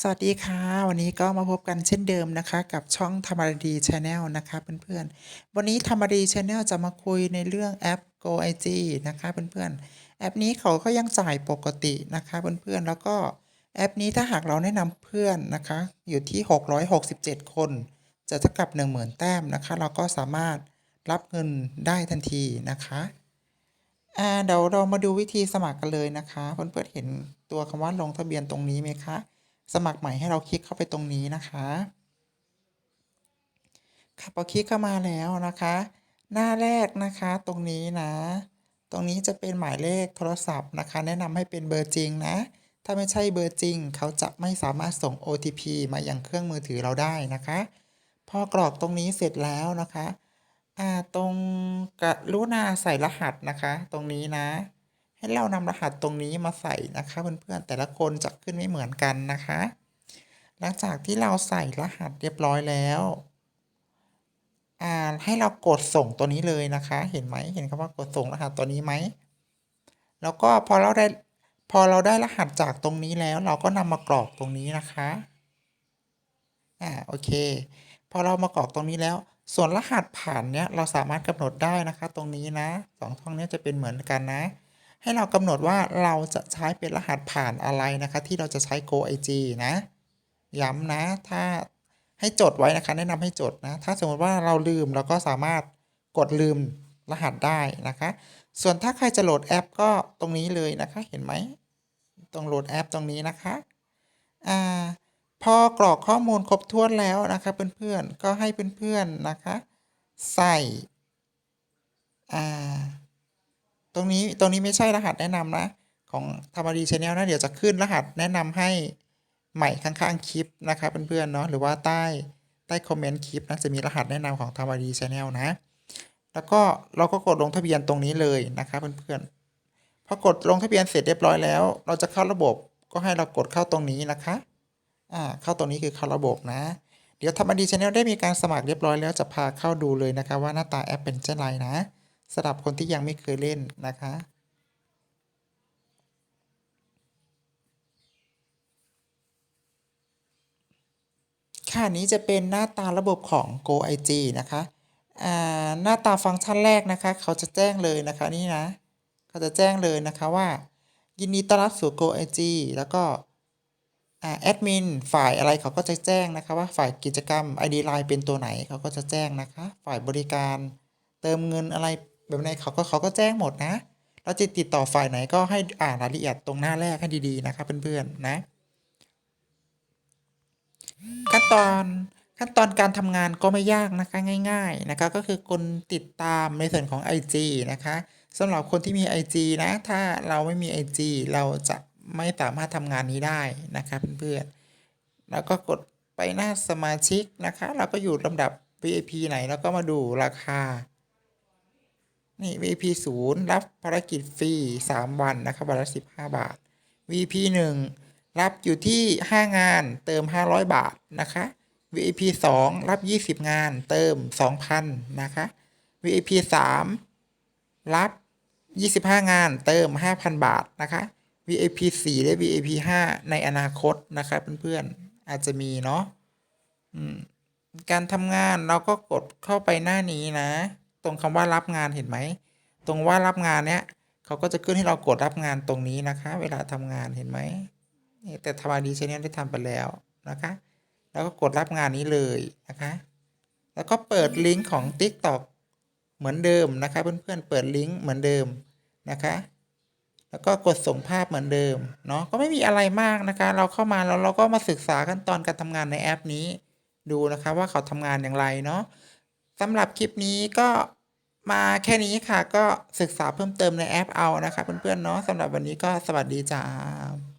สวัสดีค่ะ วันนี้ก็มาพบกันเช่นเดิมนะคะ กับช่องธรรมดีชาแนลนะคะเพื่อนๆ วันนี้ธรรมดีชาแนลจะมาคุยในเรื่องแอป Go IG นะคะเพื่อนๆ แอปนี้เขาก็ยังจ่ายปกตินะคะเพื่อนๆ แล้วก็แอปนี้ถ้าหากเราแนะนำเพื่อนนะคะ อยู่ที่ 667 คน จะเท่ากับ 10,000 แต้มนะคะ เราก็สามารถรับเงินได้ทันทีนะคะอ่าเดี๋ยวเรามาดูวิธีสมัครกันเลยนะคะ เพื่อนๆ เห็นตัวคำว่าลงทะเบียนตรงนี้ไหมคะ สมัครใหม่ให้เราคลิกเข้าไปตรงนี้นะคะค่ะพอคลิกเข้ามาแล้วนะคะ หน้าแรกนะคะตรงนี้นะ ตรงนี้จะเป็นหมายเลขโทรศัพท์นะคะ แนะนำให้เป็นเบอร์จริงนะ ถ้าไม่ใช่เบอร์จริง เขาจะไม่สามารถส่ง OTP มาอยังเครื่องมือถือเราได้นะคะ พอกรอกตรงนี้เสร็จแล้วนะคะ อ่าตรงกรุณาใส่รหัสนะคะ ตรงนี้นะ ให้เรานำรหัสตรงนี้มาใส่นะคะเพื่อนๆแต่ละคนจะขึ้นไม่เหมือนกันนะคะ หลังจากที่เราใส่รหัสเรียบร้อยแล้วอ่าให้เรากดส่งตัวนี้เลยนะคะ เห็นไหมเห็นคำว่ากดส่งรหัสตัวนี้ไหมแล้วก็พอเราได้พอเราได้รหัสจากตรงนี้แล้วเราก็นำมากรอกตรงนี้นะคะอ่าโอเค พอเรามากรอกตรงนี้แล้ว ส่วนรหัสผ่านเนี้ยเราสามารถกำหนดได้นะคะ ตรงนี้นะสองช่องนี้จะเป็นเหมือนกันนะ ให้เรากำหนดว่าเราจะใช้เป็นรหัสผ่านอะไรนะคะ ที่เราจะใช้ Go IG นะ ย้ำนะ ถ้าให้จดไว้นะคะ แนะนำให้จดนะ ถ้าสมมติว่าเราลืมเราก็สามารถกดลืมรหัสได้นะคะ ส่วนถ้าใครจะโหลดแอปก็ตรงนี้เลยนะคะ เห็นไหมตรงโหลดแอปตรงนี้นะคะอ่าพอกรอกข้อมูลครบถ้วนแล้วนะคะเพื่อนๆก็ให้เพื่อนๆนะคะ ใส่อ่า ตรงนี้ตรงนี้ไม่ใช่รหัสแนะนำนะ ของธรรมดีชาแนลนะเดี๋ยวจะขึ้นรหัสแนะนำให้ใหม่ข้างๆคลิปนะคะเพื่อนๆเนาะหรือว่าใต้ใต้คอมเมนต์คลิปนะจะมีรหัสแนะนำของธรรมดีชาแนลนะ แล้วก็เราก็กดลงทะเบียนตรงนี้เลยนะคะเพื่อนๆพอกดลงทะเบียนเสร็จเรียบร้อยแล้ว เราจะเข้าระบบก็ให้เรากดเข้าตรงนี้นะคะอ่าเข้าตรงนี้คือเข้าระบบนะเดี๋ยวธรรมดีชาแนลได้มีการสมัครเรียบร้อยแล้วจะพาเข้าดูเลยนะคะว่าหน้าตาแอปเป็นเช่นไรนะ สำหรับคนที่ยังไม่เคยเล่นนะคะ ค่ะนี้จะเป็นหน้าตาระบบของ Go IG นะคะหน้าตาฟังก์ชันแรกนะคะ เขาจะแจ้งเลยนะคะนี่นะ เขาจะแจ้งเลยนะคะว่า ยินดีต้อนรับสู่ Go IG แล้วก็แอดมินฝ่ายอะไรเขาก็จะแจ้งนะคะว่าฝ่ายกิจกรรม ID Line เป็นตัวไหนเขาก็จะแจ้งนะคะ ฝ่ายบริการเติมเงินอะไร แบบไหนเขาก็เขาก็แจ้งหมดนะเราจะติดต่อฝ่ายไหนก็ให้อ่านรายละเอียดตรงหน้าแรกให้ดีๆนะคะเพื่อนๆนะขั้นตอนขั้นตอนการทำงานก็ไม่ยากนะคะง่าย ๆนะคะก็คือคนติดตามในส่วนของ IG นะคะสำหรับคนที่มี IG นะถ้าเราไม่มี IG เราจะไม่สามารถทำงานนี้ได้นะคะเพื่อนๆแล้วก็กดไปหน้าสมาชิกนะคะ เราก็อยู่ลำดับ VIP ไหนแล้วก็มาดูราคา นี่ VIP 0รับภารกิจฟรี 3 วัน นะครับวันละ15 บาท VP 1 รับอยู่ที่ 5 งานเติม 500 บาท นะคะ VIP 2 รับ 20 งานเติม 2,000 นะคะ VIP 3 รับ 25 งานเติม 5,000 บาท นะคะ VIP 4 และ VIP 5 ในอนาคต นะคะเพื่อนๆ อาจจะมี เนาะการทำงานเราก็กดเข้าไปหน้านี้นะ ตรงคำว่ารับงานเห็นไหม ตรงว่ารับงานเนี้ยเขาก็จะขึ้นให้เรากดรับงานตรงนี้นะคะ เวลาทำงานเห็นไหมนี่แต่ธรรมดีชแนลได้ทำไปแล้วนะคะ แล้วก็กดรับงานนี้เลยนะคะ แล้วก็เปิดลิงก์ของ TikTok เหมือนเดิมนะคะ เพื่อนๆเปิดลิงก์เหมือนเดิมนะคะ แล้วก็กดส่งภาพเหมือนเดิมเนาะก็ไม่มีอะไรมากนะคะ เราเข้ามาแล้วเราก็มาศึกษาขั้นตอนการทำงานในแอปนี้ ดูนะคะว่าเขาทำงานอย่างไรเนาะสำหรับคลิปนี้ก็ มาแค่นี้ค่ะก็ศึกษาเพิ่มเติมในแอปเอานะคะเพื่อนๆเนาะสำหรับวันนี้ก็สวัสดีจ้า